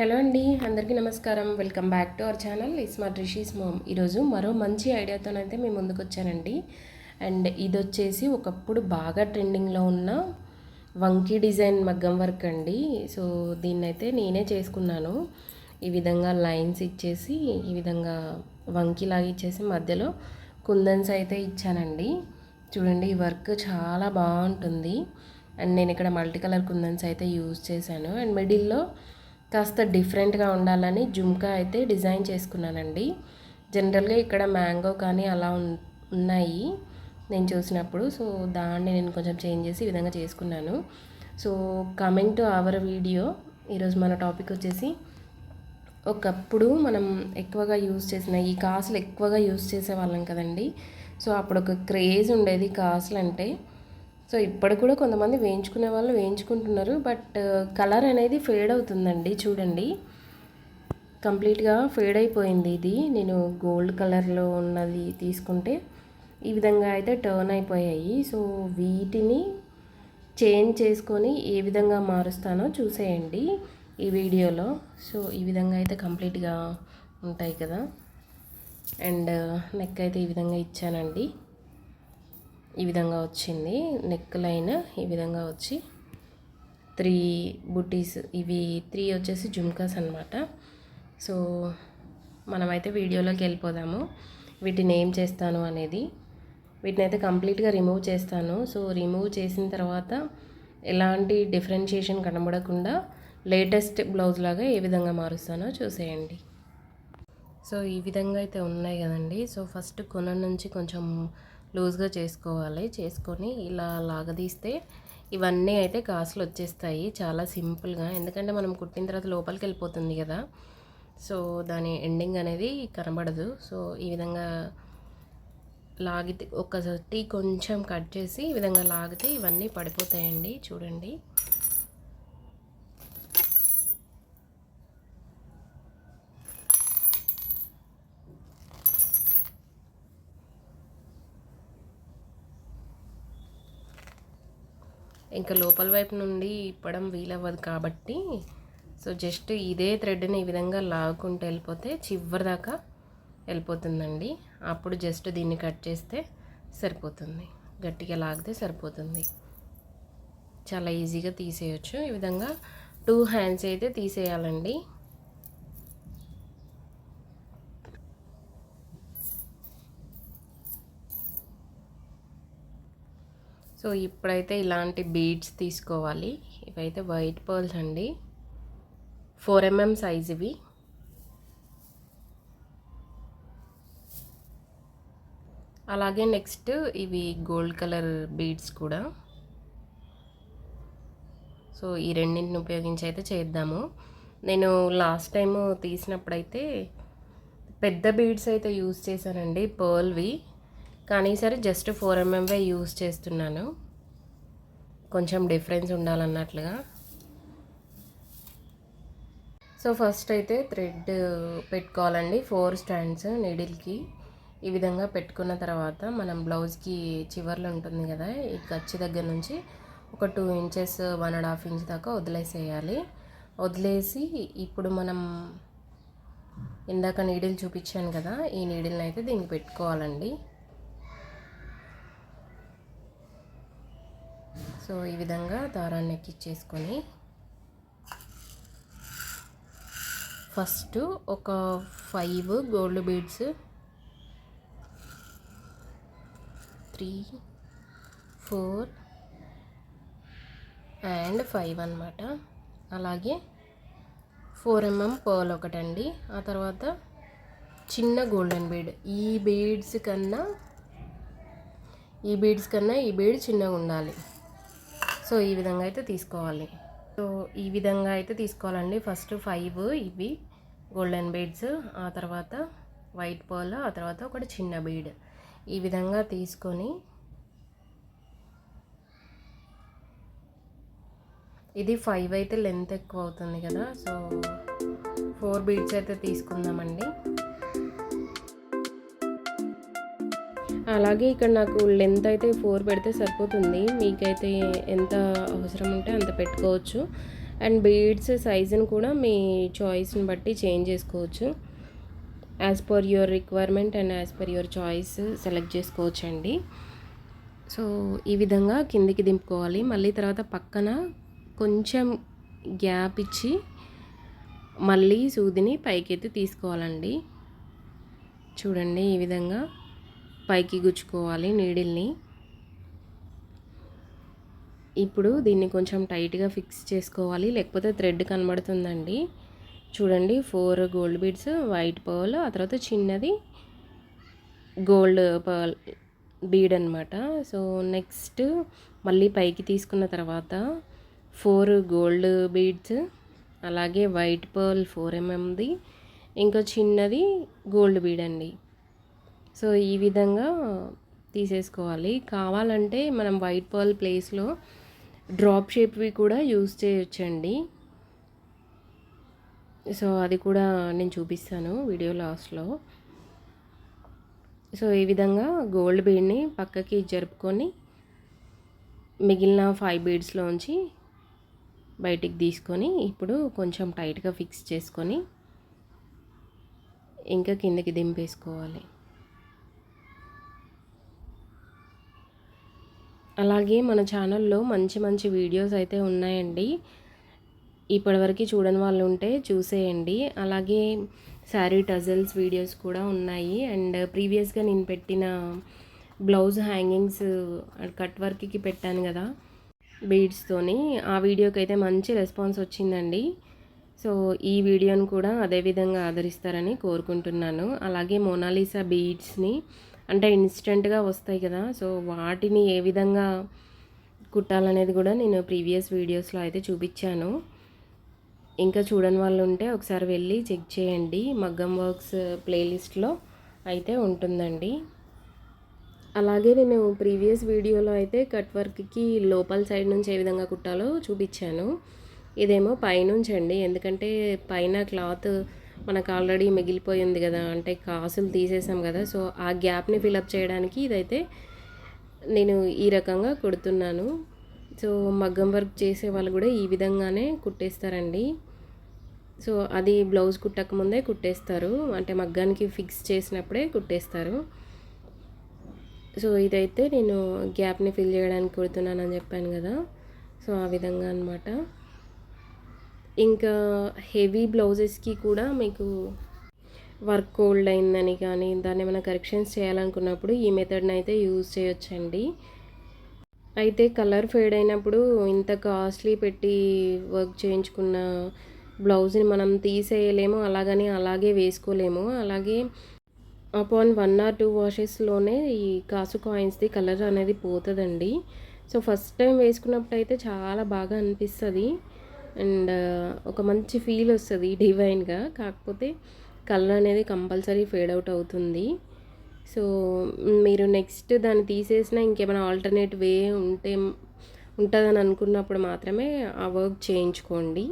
Hello అండి అందరికీ నమస్కారం. Welcome back to our channel. మా రిషీస్ మోమ్. ఈరోజు మరో మంచి ఐడియాతోనైతే మేము ముందుకు వచ్చానండి అండ్ ఇది వచ్చేసి ఒకప్పుడు బాగా ట్రెండింగ్లో ఉన్న వంకీ డిజైన్ మగ్గం వర్క్ అండి. సో దీన్నైతే నేనే చేసుకున్నాను. ఈ విధంగా లైన్స్ ఇచ్చేసి ఈ విధంగా వంకీ లాగా ఇచ్చేసి మధ్యలో కుందన్స్ అయితే ఇచ్చానండి. చూడండి ఈ వర్క్ చాలా బాగుంటుంది. అండ్ నేను ఇక్కడ మల్టీ కలర్ కుందన్స్ అయితే యూజ్ చేశాను. అండ్ మిడిల్లో కాస్త డిఫరెంట్గా ఉండాలని జుమ్కా అయితే డిజైన్ చేసుకున్నానండి. జనరల్గా ఇక్కడ మ్యాంగో కానీ అలా ఉన్నాయి నేను చూసినప్పుడు. సో దాన్ని నేను కొంచెం చేంజ్ చేసి ఈ విధంగా చేసుకున్నాను. So coming to our video. ఈరోజు మన టాపిక్ వచ్చేసి ఒకప్పుడు మనం ఎక్కువగా యూజ్ చేసిన ఈ కాసులు ఎక్కువగా యూజ్ చేసేవాళ్ళం కదండి. సో అప్పుడు ఒక క్రేజ్ ఉండేది కాసులు అంటే సో ఇప్పుడు కూడా కొంతమంది వేయించుకునే వాళ్ళు వేయించుకుంటున్నారు బట్ కలర్ అనేది ఫేడ్ అవుతుందండి చూడండి. కంప్లీట్గా ఫేడ్ అయిపోయింది ఇది. నేను గోల్డ్ కలర్లో ఉన్నది తీసుకుంటే ఈ విధంగా అయితే టర్న్ అయిపోయాయి. సో వీటిని చేంజ్ చేసుకొని ఏ విధంగా మారుస్తానో చూసేయండి ఈ వీడియోలో. సో ఈ విధంగా అయితే కంప్లీట్గా ఉంటాయి కదా. అండ్ నెక్ అయితే ఈ విధంగా ఇచ్చానండి. ఈ విధంగా వచ్చింది. నెక్ లైన్ ఈ విధంగా వచ్చి త్రీ బుటీస్ ఇవి త్రీ వచ్చేసి జుమ్కాస్ అనమాట సో మనమైతే వీడియోలోకి వెళ్ళిపోదాము. వీటిని ఏం చేస్తాను అనేది. వీటిని అయితే కంప్లీట్గా రిమూవ్ చేస్తాను. సో రిమూవ్ చేసిన తర్వాత ఎలాంటి డిఫరెన్షియేషన్ కనబడకుండా లేటెస్ట్ బ్లౌజ్ లాగా ఏ విధంగా మారుస్తానో చూసేయండి. సో ఈ విధంగా అయితే ఉన్నాయి కదండి. సో ఫస్ట్ కొన నుంచి కొంచెం లూజ్గా చేసుకోవాలి. చేసుకొని ఇలా లాగదీస్తే ఇవన్నీ అయితే కాసులు వచ్చేస్తాయి. చాలా సింపుల్గా. ఎందుకంటే మనం కుట్టిన తర్వాత లోపలికి వెళ్ళిపోతుంది కదా. సో దాని ఎండింగ్ అనేది కనబడదు. సో ఈ విధంగా లాగితే ఒకసారి కొంచెం కట్ చేసి ఈ విధంగా లాగితే ఇవన్నీ పడిపోతాయండి. చూడండి. ఇంకా లోపల వైపు నుండి ఇప్పడం వీలవ్వదు కాబట్టి సో జస్ట్ ఇదే థ్రెడ్ని ఈ విధంగా లాగుకుంటూ వెళ్ళిపోతే చివరి దాకా వెళ్ళిపోతుందండి. అప్పుడు జస్ట్ దీన్ని కట్ చేస్తే సరిపోతుంది. గట్టిగా లాగితే సరిపోతుంది. చాలా ఈజీగా తీసేయచ్చు. ఈ విధంగా టూ హ్యాండ్స్ అయితే తీసేయాలండి. సో ఇప్పుడైతే ఇలాంటి బీడ్స్ తీసుకోవాలి. ఇవైతే వైట్ పర్ల్స్ అండి. ఫోర్ ఎంఎం సైజ్ ఇవి. అలాగే నెక్స్ట్ ఇవి గోల్డ్ కలర్ బీడ్స్ కూడా. సో ఈ రెండింటిని ఉపయోగించి అయితే చేద్దాము. నేను లాస్ట్ టైం తీసినప్పుడైతే పెద్ద బీడ్స్ అయితే యూస్ చేశానండి పర్ల్వి. కానీ సరే జస్ట్ ఫోర్ ఎంఎంవే యూస్ చేస్తున్నాను. కొంచెం డిఫరెన్స్ ఉండాలన్నట్లుగా. సో ఫస్ట్ అయితే థ్రెడ్ పెట్టుకోవాలండి. ఫోర్ స్టాండ్స్ నీడిల్కి. ఈ విధంగా పెట్టుకున్న తర్వాత మనం బ్లౌజ్కి చివర్లో ఉంటుంది కదా ఈ ఖర్చు దగ్గర నుంచి ఒక two inches one and half inch దాకా వదిలేసేయాలి. వదిలేసి ఇప్పుడు మనం ఇందాక నీడిల్ చూపించాను కదా ఈ నీడిల్ని అయితే దీనికి పెట్టుకోవాలండి. సో ఈ విధంగా దారాన్ని ఎక్కిచ్చేసుకొని ఫస్ట్ ఒక five gold beads. Three four and five అనమాట అలాగే ఫోర్ ఎంఎం పర్ల్ ఒకటండి. ఆ తర్వాత చిన్న గోల్డెన్ బీడ్. ఈ బీడ్స్ కన్నా ఈ బీడ్స్ కన్నా ఈ బీడ్ చిన్నగా ఉండాలి సో ఈ విధంగా అయితే తీసుకోవాలి. సో ఈ విధంగా అయితే తీసుకోవాలండి. ఫస్ట్ ఫైవ్ ఇవి గోల్డెన్ బీడ్స్ ఆ తర్వాత వైట్ పర్ల్ ఆ తర్వాత ఒకటి చిన్న బీడ్. ఈ విధంగా తీసుకొని ఇది ఫైవ్ అయితే లెంత్ ఎక్కువ అవుతుంది కదా. సో ఫోర్ బీడ్స్ అయితే తీసుకుందామండి. అలాగే ఇక్కడ నాకు లెంత్ అయితే ఫోర్ పెడితే సరిపోతుంది. మీకైతే ఎంత అవసరం ఉంటే అంత పెట్టుకోవచ్చు. అండ్ బీడ్స్ సైజుని కూడా మీ చాయిస్ని బట్టి చేంజ్ చేసుకోవచ్చు. As per your requirement and as per your choice select చేసుకోవచ్చు అండి సో ఈ విధంగా కిందికి దింపుకోవాలి. మళ్ళీ తర్వాత పక్కన కొంచెం గ్యాప్ ఇచ్చి మళ్ళీ సూదిని పైకెత్తి తీసుకోవాలండి. చూడండి ఈ విధంగా. పైకి గుచ్చుకోవాలి నీడిల్ని. ఇప్పుడు దీన్ని కొంచెం టైట్గా ఫిక్స్ చేసుకోవాలి. లేకపోతే థ్రెడ్ కనబడుతుందండి. చూడండి four gold beads white pearl ఆ తర్వాత చిన్నది గోల్డ్ పర్ల్ బీడ్ అనమాట సో నెక్స్ట్ మళ్ళీ పైకి తీసుకున్న తర్వాత ఫోర్ గోల్డ్ బీడ్స్ అలాగే వైట్ పర్ల్ ఫోర్ ఎంఎంది ఇంకా చిన్నది గోల్డ్ బీడ్ అండి. సో ఈ విధంగా తీసేసుకోవాలి. కావాలంటే మనం వైట్ పర్ల్ ప్లేస్లో డ్రాప్ షేప్వి కూడా యూజ్ చేయొచ్చండి. సో అది కూడా నేను చూపిస్తాను వీడియో లాస్ట్లో సో ఈ విధంగా గోల్డ్ బీడ్ని పక్కకి జరుపుకొని మిగిలిన ఫైవ్ బీడ్స్లోంచి బయటికి తీసుకొని ఇప్పుడు కొంచెం టైట్గా ఫిక్స్ చేసుకొని ఇంకా కిందకి దింపేసుకోవాలి. అలాగే మన ఛానల్లో మంచి మంచి వీడియోస్ అయితే ఉన్నాయండి. ఇప్పటివరకు చూడని వాళ్ళు ఉంటే చూసేయండి. అలాగే శారీ టజల్స్ వీడియోస్ కూడా ఉన్నాయి. అండ్ ప్రీవియస్గా నేను పెట్టిన బ్లౌజ్ హ్యాంగింగ్స్ కట్ వర్క్కి పెట్టాను కదా బీడ్స్తోని. ఆ వీడియోకి అయితే మంచి రెస్పాన్స్ వచ్చిందండి. సో ఈ వీడియోని కూడా అదేవిధంగా ఆదరిస్తారని కోరుకుంటున్నాను. అలాగే మోనాలిసా బీడ్స్ని అంటే ఇన్స్టెంట్గా వస్తాయి కదా సో వాటిని ఏ విధంగా కుట్టాలనేది కూడా నేను ప్రీవియస్ వీడియోస్లో అయితే చూపించాను. ఇంకా చూడని వాళ్ళు ఉంటే ఒకసారి వెళ్ళి చెక్ చేయండి. మగ్గం వర్క్స్ ప్లేలిస్ట్లో అయితే ఉంటుందండి. అలాగే నేను ప్రీవియస్ వీడియోలో అయితే కట్ వర్క్కి లోపల సైడ్ నుంచి ఏ విధంగా కుట్టాలో చూపించాను. ఇదేమో పైనుంచి అండి ఎందుకంటే పైన క్లాత్ మనకు ఆల్రెడీ మిగిలిపోయింది కదా అంటే కాసులు తీసేసాం కదా సో ఆ గ్యాప్ని ఫిలప్ చేయడానికి ఇదైతే నేను ఈ రకంగా కుడుతున్నాను. సో మగ్గం వర్క్ చేసే వాళ్ళు కూడా ఈ విధంగానే కుట్టేస్తారండి. సో అది బ్లౌజ్ కుట్టక ముందే కుట్టేస్తారు అంటే మగ్గానికి ఫిక్స్ చేసినప్పుడే కుట్టేస్తారు. సో ఇదైతే నేను గ్యాప్ని ఫిల్ చేయడానికి కుడుతున్నానని చెప్పాను కదా సో ఆ విధంగా అనమాట ఇంకా హెవీ బ్లౌజెస్కి కూడా మీకు వర్క్ కోల్డ్ అయిందని కానీ దాన్ని ఏమైనా కరెక్షన్స్ చేయాలనుకున్నప్పుడు ఈ మెథడ్ని అయితే యూజ్ చేయొచ్చండి. అయితే కలర్ ఫేడ్ అయినప్పుడు ఇంత కాస్ట్లీ పెట్టి వర్క్ చేయించుకున్న బ్లౌజ్ని మనం తీసేయలేము అలాగని అలాగే వేసుకోలేము. అలాగే అపాన్ వన్ ఆర్ టూ వాషెస్లోనే ఈ కాసు కాయిన్స్ది కలర్ అనేది పోతుందండి. సో ఫస్ట్ టైం వేసుకున్నప్పుడు అయితే చాలా బాగా అనిపిస్తుంది. అండ్ ఒక మంచి ఫీల్ వస్తుంది డివైన్గా. కాకపోతే కలర్ అనేది కంపల్సరీ ఫేడ్ అవుట్ అవుతుంది. సో మీరు నెక్స్ట్ దాన్ని తీసేసిన ఇంకేమైనా ఆల్టర్నేట్ వే ఉంటే ఉంటుందని అనుకున్నప్పుడు మాత్రమే ఆ వర్క్ చేయించుకోండి.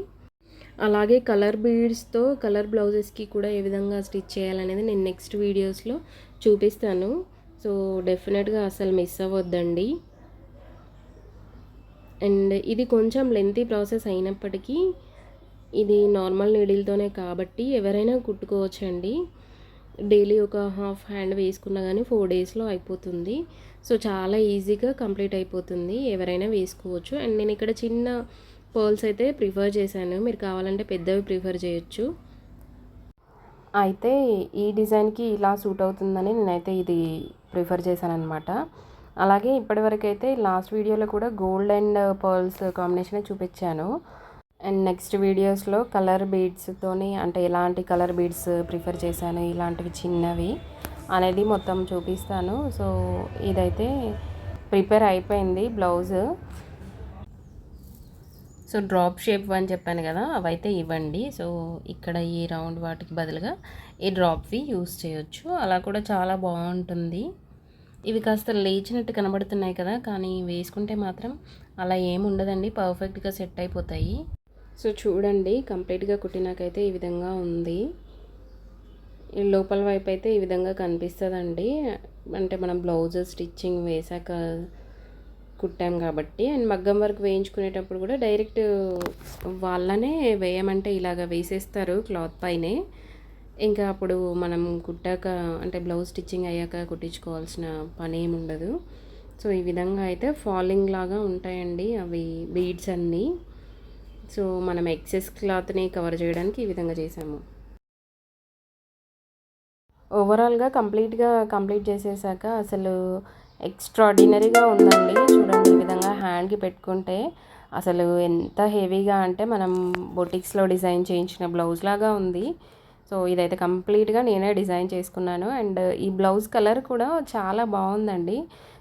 అలాగే కలర్ బీడ్స్తో కలర్ బ్లౌజెస్కి కూడా ఏ విధంగా స్టిచ్ చేయాలనేది నేను నెక్స్ట్ వీడియోస్లో చూపిస్తాను. సో డెఫినెట్గా అసలు మిస్ అవ్వద్దండి. అండ్ ఇది కొంచెం లెంతీ ప్రాసెస్ అయినప్పటికీ ఇది నార్మల్ నీడిల్తోనే కాబట్టి ఎవరైనా కుట్టుకోవచ్చండి. డైలీ ఒక హాఫ్ హ్యాండ్ వేసుకున్నా కానీ ఫోర్ డేస్లో అయిపోతుంది. సో చాలా ఈజీగా కంప్లీట్ అయిపోతుంది. ఎవరైనా వేసుకోవచ్చు. అండ్ నేను ఇక్కడ చిన్న పర్ల్స్ అయితే ప్రిఫర్ చేశాను. మీరు కావాలంటే పెద్దవి ప్రిఫర్ చేయొచ్చు. అయితే ఈ డిజైన్కి ఇలా సూట్ అవుతుందని నేనైతే ఇది ప్రిఫర్ చేశాను అనమాట అలాగే ఇప్పటివరకైతే లాస్ట్ వీడియోలో కూడా గోల్డ్ అండ్ పర్ల్స్ కాంబినేషనే చూపించాను. అండ్ నెక్స్ట్ వీడియోస్లో కలర్ బీడ్స్తోని అంటే ఎలాంటి కలర్ బీడ్స్ ప్రిఫర్ చేశాను ఇలాంటివి చిన్నవి అనేది మొత్తం చూపిస్తాను. సో ఇదైతే ప్రిపేర్ అయిపోయింది బ్లౌజ్. సో డ్రాప్ షేప్ అని చెప్పాను కదా అవైతే ఇవ్వండి. సో ఇక్కడ ఈ రౌండ్ వాటికి బదులుగా ఈ డ్రాప్వి యూస్ చేయొచ్చు. అలా కూడా చాలా బాగుంటుంది. ఇవి కాస్త లేచినట్టు కనబడుతున్నాయి కదా కానీ వేసుకుంటే మాత్రం అలా ఏముండదండి పర్ఫెక్ట్గా సెట్ అయిపోతాయి. సో చూడండి కంప్లీట్గా కుట్టినాకైతే ఈ విధంగా ఉంది. ఈ లోపల వైపు అయితే ఈ విధంగా కనిపిస్తుందండి. అంటే మనం బ్లౌజ్ స్టిచ్చింగ్ వేసాక కుట్టాం కాబట్టి అండ్ మగ్గం వర్క్ వేయించుకునేటప్పుడు కూడా డైరెక్ట్ వాళ్ళనే వేయమంటే ఇలాగ వేసేస్తారు క్లాత్ పైనే. ఇంకా అప్పుడు మనం కుట్టాక అంటే బ్లౌజ్ స్టిచ్చింగ్ అయ్యాక కుట్టించుకోవాల్సిన పని ఏమి ఉండదు. సో ఈ విధంగా అయితే ఫాలింగ్ లాగా ఉంటాయండి అవి బీడ్స్ అన్నీ. సో మనం ఎక్సెస్ క్లాత్ని కవర్ చేయడానికి ఈ విధంగా చేసాము ఓవరాల్గా కంప్లీట్గా కంప్లీట్ చేసేసాక అసలు ఎక్స్ట్రాడినరీగా ఉందండి. చూడండి ఈ విధంగా హ్యాండ్కి పెట్టుకుంటే అసలు ఎంత హెవీగా అంటే మనం బొటిక్స్లో డిజైన్ చేయించిన బ్లౌజ్ లాగా ఉంది. సో ఇదైతే కంప్లీట్గా నేనే డిజైన్ చేసుకున్నాను. అండ్ ఈ బ్లౌజ్ కలర్ కూడా చాలా బాగుందండి.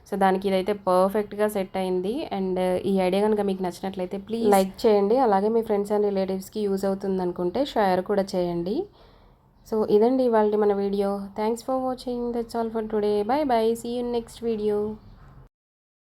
సో దానికి ఇదైతే పర్ఫెక్ట్గా సెట్ అయింది. అండ్ ఈ ఐడియా కనుక మీకు నచ్చినట్లయితే ప్లీజ్ లైక్ చేయండి. అలాగే మీ ఫ్రెండ్స్ అండ్ రిలేటివ్స్కి యూజ్ అవుతుంది అనుకుంటే షేర్ కూడా చేయండి. సో ఇదండి ఇవాళ మన video. Thanks for watching. That's all for today. Bye bye. See you next video.